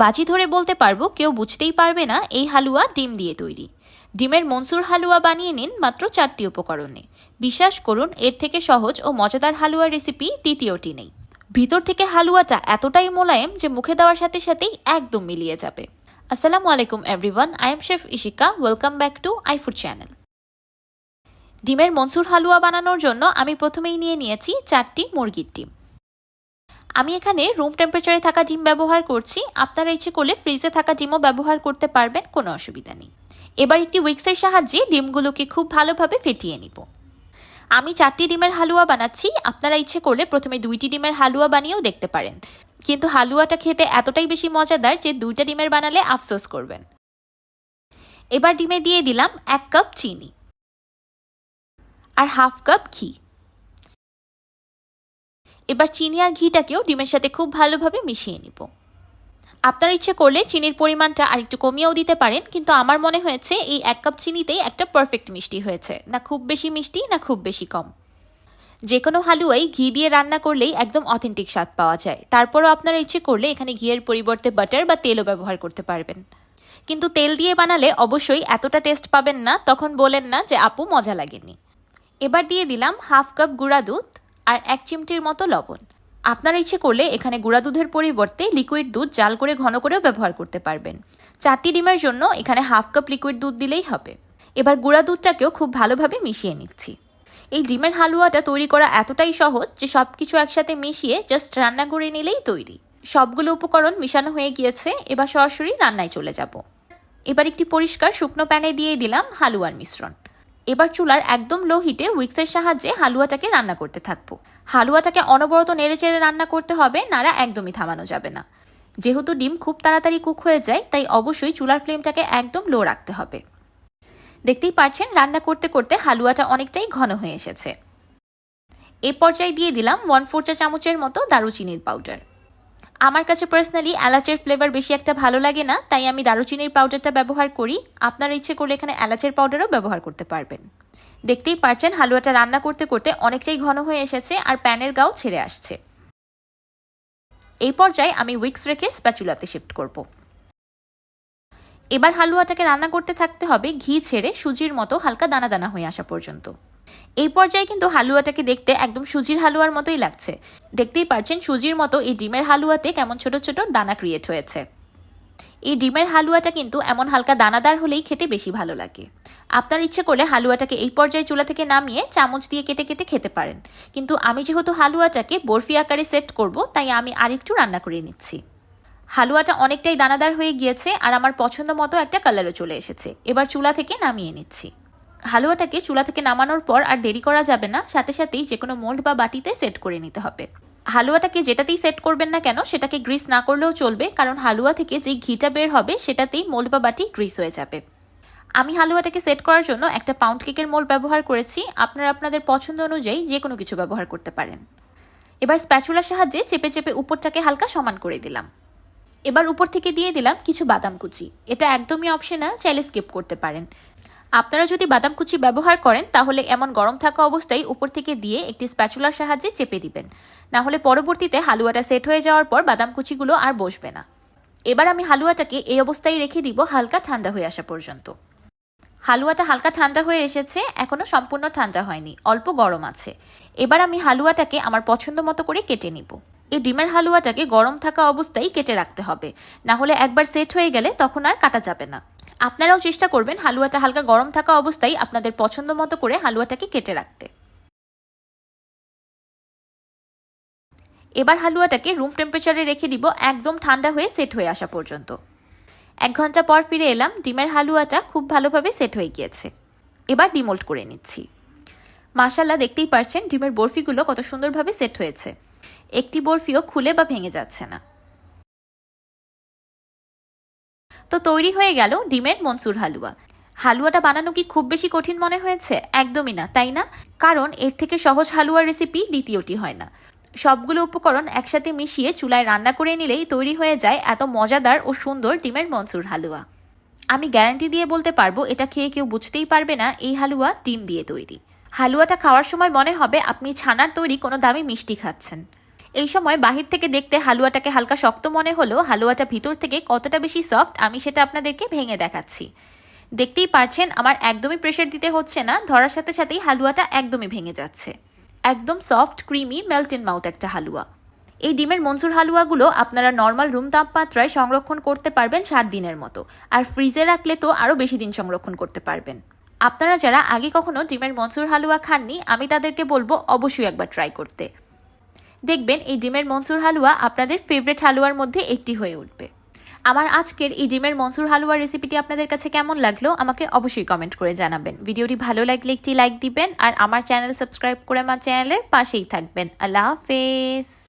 বাজি ধরে বলতে পারব, কেউ বুঝতেই পারবে না এই হালুয়া ডিম দিয়ে তৈরি। ডিমের মনসুর হালুয়া বানিয়ে নিন মাত্র চারটি উপকরণে। বিশ্বাস করুন, এর থেকে সহজ ও মজাদার হালুয়া রেসিপি দ্বিতীয়টি নেই। ভিতর থেকে হালুয়াটা এতটাই মোলায়েম যে মুখে দেওয়ার সাথে সাথেই একদম মিলিয়ে যাবে। আসসালামু আলাইকুম everyone I am chef Ishika welcome back to iFood channel ডিমের মনসুর হালুয়া বানানোর জন্য আমি প্রথমেই নিয়ে নিয়েছি চারটি মুরগির ডিম। আমি এখানে রুম টেম্পারেচারে থাকা ডিম ব্যবহার করছি। আপনারা ইচ্ছে করলে ফ্রিজে থাকা ডিমও ব্যবহার করতে পারবেন, কোনো অসুবিধা নেই। এবার একটি উইক্সের সাহায্যে ডিমগুলোকে খুব ভালোভাবে ফেটিয়ে নিব। আমি চারটি ডিমের হালুয়া বানাচ্ছি। আপনারা ইচ্ছে করলে প্রথমে দুইটি ডিমের হালুয়া বানিয়েও দেখতে পারেন। কিন্তু হালুয়াটা খেতে এতটাই বেশি মজাদার যে দুইটা ডিমের বানালে আফসোস করবেন। এবার ডিমে দিয়ে দিলাম এক কাপ চিনি আর হাফ কাপ ঘি। এবার চিনি আর ঘিটাকেও ডিমের সাথে খুব ভালোভাবে মিশিয়ে নিব। আপনার ইচ্ছে করলে চিনির পরিমাণটা আর একটু কমিয়েও দিতে পারেন, কিন্তু আমার মনে হয়েছে এই এক কাপ চিনিতেই একটা পারফেক্ট মিষ্টি হয়েছে, না খুব বেশি মিষ্টি, না খুব বেশি কম। যে কোনো হালুয়াই ঘি দিয়ে রান্না করলেই একদম অথেন্টিক স্বাদ পাওয়া যায়। তারপরও আপনারা ইচ্ছে করলে এখানে ঘিয়ের পরিবর্তে বাটার বা তেলও ব্যবহার করতে পারবেন। কিন্তু তেল দিয়ে বানালে অবশ্যই এতটা টেস্ট পাবেন না, তখন বলেন না যে, আপু, মজা লাগেনি। এবার দিয়ে দিলাম হাফ কাপ গুঁড়া দুধ। আর এক চিমটির মতো লবণ। আপনার ইচ্ছে করলে এখানে গুঁড়া দুধের পরিবর্তে লিকুইড দুধ জাল করে ঘন করেও ব্যবহার করতে পারবেন। চারটি ডিমের জন্য এখানে হাফ কাপ লিকুইড দুধ দিলেই হবে। এবার গুঁড়া দুধটাকেও খুব ভালোভাবে মিশিয়ে নিচ্ছি। এই ডিমের হালুয়াটা তৈরি করা এতটাই সহজ যে সব কিছু একসাথে মিশিয়ে জাস্ট রান্না করে নিলেই তৈরি। সবগুলো উপকরণ মিশানো হয়ে গিয়েছে, এবার সরাসরি রান্নায় চলে যাব। এবার একটি পরিষ্কার শুকনো প্যানে দিয়ে দিলাম হালুয়ার মিশ্রণ। এবার চুলার একদম লো হিটে উইক্সের সাহায্যে হালুয়াটাকে রান্না করতে থাকব। হালুয়াটাকে অনবরত নেড়ে চেড়ে রান্না করতে হবে, নাড়া একদমই থামানো যাবে না। যেহেতু ডিম খুব তাড়াতাড়ি কুক হয়ে যায়, তাই অবশ্যই চুলার ফ্লেমটাকে একদম লো রাখতে হবে। দেখতেই পাচ্ছেন রান্না করতে করতে হালুয়াটা অনেকটাই ঘন হয়ে এসেছে। এ পর্যায়ে দিয়ে দিলাম ওয়ান ফোর চা চামচের মতো দারুচিনির পাউডার আমার কাছে পার্সোনালি এলাচের ফ্লেভার বেশি একটা ভালো লাগে না, তাই আমি দারুচিনির পাউডারটা ব্যবহার করি। আপনার ইচ্ছে করলে এখানে এলাচের পাউডারও ব্যবহার করতে পারবেন। দেখতেই পারছেন, হালুয়াটা রান্না করতে করতে অনেকটাই ঘন হয়ে এসেছে আর প্যানের গাও ছেড়ে আসছে। এই পর্যায়ে আমি উইক্স রেখে স্প্যাচুলাতে শিফট করব। এবার হালুয়াটাকে রান্না করতে থাকতে হবে ঘি ছেড়ে সুজির মতো হালকা দানা দানা হয়ে আসা পর্যন্ত। এই পর্যায়ে কিন্তু হালুয়াটাকে দেখতে একদম সুজির হালুয়ার মতোই লাগছে। দেখতেই পারছেন সুজির মতো এই ডিমের হালুয়াতে কেমন ছোট ছোট দানা ক্রিয়েট হয়েছে। এই ডিমের হালুয়াটা কিন্তু এমন হালকা দানাদার হলেই খেতে বেশি ভালো লাগে। আপনার ইচ্ছে করলে হালুয়াটাকে এই পর্যায়ে চুলা থেকে নামিয়ে চামচ দিয়ে কেটে কেটে খেতে পারেন। কিন্তু আমি যেহেতু হালুয়াটাকে বরফি আকারে সেট করব, তাই আমি আরেকটু রান্না করে নিচ্ছি। হালুয়াটা অনেকটাই দানাদার হয়ে গিয়েছে আর আমার পছন্দ মতো একটা কালারও চলে এসেছে। এবার চুলা থেকে নামিয়ে নিচ্ছি। হালুয়াটাকে চুলা থেকে নামানোর পর আর দেরি করা যাবে না, সাথে সাথেই যে কোনো মোল্ড বা বাটিতে সেট করে নিতে হবে। হালুয়াটাকে যেটাতেই সেট করবেন না কেন, সেটাকে গ্রিস না করলেও চলবে, কারণ হালুয়া থেকে যে ঘিটা বের হবে, সেটাতেই মোল্ড বা বাটি গ্রিস হয়ে যাবে। আমি হালুয়াটাকে সেট করার জন্য একটা পাউন্ড কেকের মোল্ড ব্যবহার করেছি, আপনারা আপনাদের পছন্দ অনুযায়ী যে কোনো কিছু ব্যবহার করতে পারেন। এবার স্প্যাচুলার সাহায্যে চেপে চেপে উপরটাকে হালকা সমান করে দিলাম। এবার উপর থেকে দিয়ে দিলাম কিছু বাদাম কুচি। এটা একদমই অপশনাল চাইলে স্কিপ করতে পারেন। আপনারা যদি বাদাম কুচি ব্যবহার করেন, তাহলে এমন গরম থাকা অবস্থায় উপর থেকে দিয়ে একটি স্প্যাচুলার সাহায্যে চেপে দিবেন। না হলে পরবর্তীতে হালুয়াটা সেট হয়ে যাওয়ার পর বাদাম কুচিগুলো আর বসবে না। এবার আমি হালুয়াটাকে এই অবস্থায় রেখে দিব হালকা ঠান্ডা হয়ে আসা পর্যন্ত। হালুয়াটা হালকা ঠান্ডা হয়ে এসেছে, এখনও সম্পূর্ণ ঠান্ডা হয়নি, অল্প গরম আছে। এবার আমি হালুয়াটাকে আমার পছন্দ মতো করে কেটে নিব। এই ডিমের হালুয়াটাকে গরম থাকা অবস্থায় কেটে রাখতে হবে, না হলে একবার সেট হয়ে গেলে তখন আর কাটা যাবে না। আপনারাও চেষ্টা করবেন হালুয়াটা হালকা গরম থাকা অবস্থায় আপনাদের পছন্দ মতো করে হালুয়াটাকে কেটে রাখতে। এবার হালুয়াটাকে রুম টেম্পারেচারে রেখে দিব একদম ঠান্ডা হয়ে সেট হয়ে আসা পর্যন্ত। এক ঘণ্টা পর ফিরে এলাম, ডিমের হালুয়াটা খুব ভালোভাবে সেট হয়ে গিয়েছে। এবার ডিমোল্ট করে নিচ্ছি। মাশাল্লাহ দেখতেই পারছেন ডিমের বরফিগুলো কত সুন্দরভাবে সেট হয়েছে। একটি বরফিও খুলে বা ভেঙে যাচ্ছে না। তো তৈরি হয়ে গেল ডিমের মনসুর হালুয়া। হালুয়াটা বানানো কি খুব বেশি কঠিন মনে হয়েছে? একদমই না, তাই না? কারণ এর থেকে সহজ হালুয়ার রেসিপি দ্বিতীয়টি হয় না। সবগুলো উপকরণ একসাথে মিশিয়ে চুলায় রান্না করে নিলেই তৈরি হয়ে যায় এত মজাদার ও সুন্দর ডিমের মনসুর হালুয়া। আমি গ্যারান্টি দিয়ে বলতে পারব, এটা খেয়ে কেউ বুঝতেই পারবে না এই হালুয়া ডিম দিয়ে তৈরি। হালুয়াটা খাওয়ার সময় মনে হবে আপনি ছানার তৈরি কোনো দামি মিষ্টি খাচ্ছেন। এই সময় বাহির থেকে দেখতে হালুয়াটাকে হালকা শক্ত মনে হলেও হালুয়াটা ভিতর থেকে কতটা বেশি সফট আমি সেটা আপনাদেরকে ভেঙে দেখাচ্ছি। দেখতেই পারছেন, আমার একদমই প্রেশার দিতে হচ্ছে না, ধরার সাথে সাথেই হালুয়াটা একদমই ভেঙে যাচ্ছে। একদম soft creamy melt in mouth একটা হালুয়া। এই ডিমের মনসুর হালুয়াগুলো আপনারা নর্মাল রুম তাপমাত্রায় সংরক্ষণ করতে পারবেন সাত দিনের মতো। আর ফ্রিজে রাখলে তো আরও বেশি দিন সংরক্ষণ করতে পারবেন। আপনারা যারা আগে কখনো ডিমের মনসুর হালুয়া খাননি, আমি তাদেরকে বলব অবশ্যই একবার ট্রাই করতে। দেখবেন এই ডিমের মনসুর হালুয়া আপনাদের ফেভারিট হালুয়ার মধ্যে একটি হয়ে উঠবে। আমার আজকের এই ডিমের মনসুর হালুয়া রেসিপিটি আপনাদের কাছে কেমন লাগল আমাকে অবশ্যই কমেন্ট করে জানাবেন। ভিডিওটি ভালো লাগলে একটি লাইক দিবেন আর আমার চ্যানেল সাবস্ক্রাইব করে আমার চ্যানেলের পাশেই থাকবেন। আল্লাহ হাফেজ।